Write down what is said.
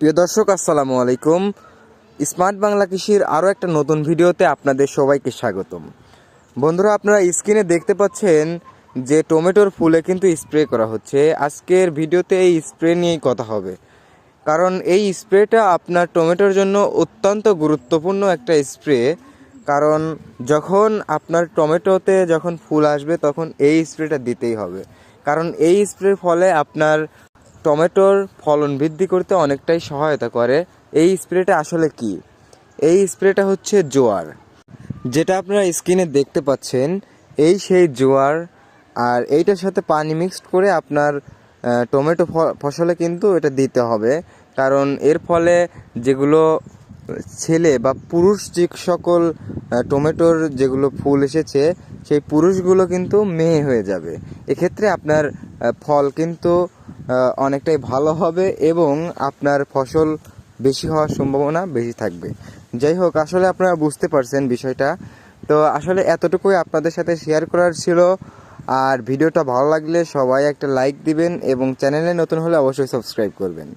প্রিয় দর্শক, আসসালামু আলাইকুম। স্মার্ট বাংলা কৃষির আরও একটা নতুন ভিডিওতে আপনাদের সবাইকে স্বাগতম। বন্ধুরা, আপনারা স্ক্রিনে দেখতে পাচ্ছেন যে টমেটোর ফুলে কিন্তু স্প্রে করা হচ্ছে। আজকের ভিডিওতে এই স্প্রে নিয়েই কথা হবে। কারণ এই স্প্রেটা আপনার টমেটোর জন্য অত্যন্ত গুরুত্বপূর্ণ একটা স্প্রে। কারণ যখন আপনার টমেটোতে যখন ফুল আসবে, তখন এই স্প্রেটা দিতেই হবে। কারণ এই স্প্রের ফলে আপনার টমেটোর ফলন বৃদ্ধি করতে অনেকটাই সহায়তা করে। এই স্প্রেটা আসলে কি? এই স্প্রেটা হচ্ছে জোয়ার। যেটা আপনারা স্ক্রিনে দেখতে পাচ্ছেন, এই সেই জোয়ার আর এইটার সাথে পানি মিক্সড করে আপনার টমেটো ফসলে কিন্তু এটা দিতে হবে। কারণ এর ফলে যেগুলো ছেলে বা পুরুষ যে সকল টমেটোর যেগুলো ফুল এসেছে, সেই পুরুষগুলো কিন্তু মেয়ে হয়ে যাবে। এক্ষেত্রে আপনার ফল কিন্তু অনেকটাই ভালো হবে এবং আপনার ফসল বেশি হওয়ার সম্ভাবনা বেশি থাকবে। যাই হোক, আসলে আপনারা বুঝতে পারছেন বিষয়টা। তো আসলে এতটুকুই আপনাদের সাথে শেয়ার করার ছিল। আর ভিডিওটা ভালো লাগলে সবাই একটা লাইক দিবেন এবং চ্যানেলে নতুন হলে অবশ্যই সাবস্ক্রাইব করবেন।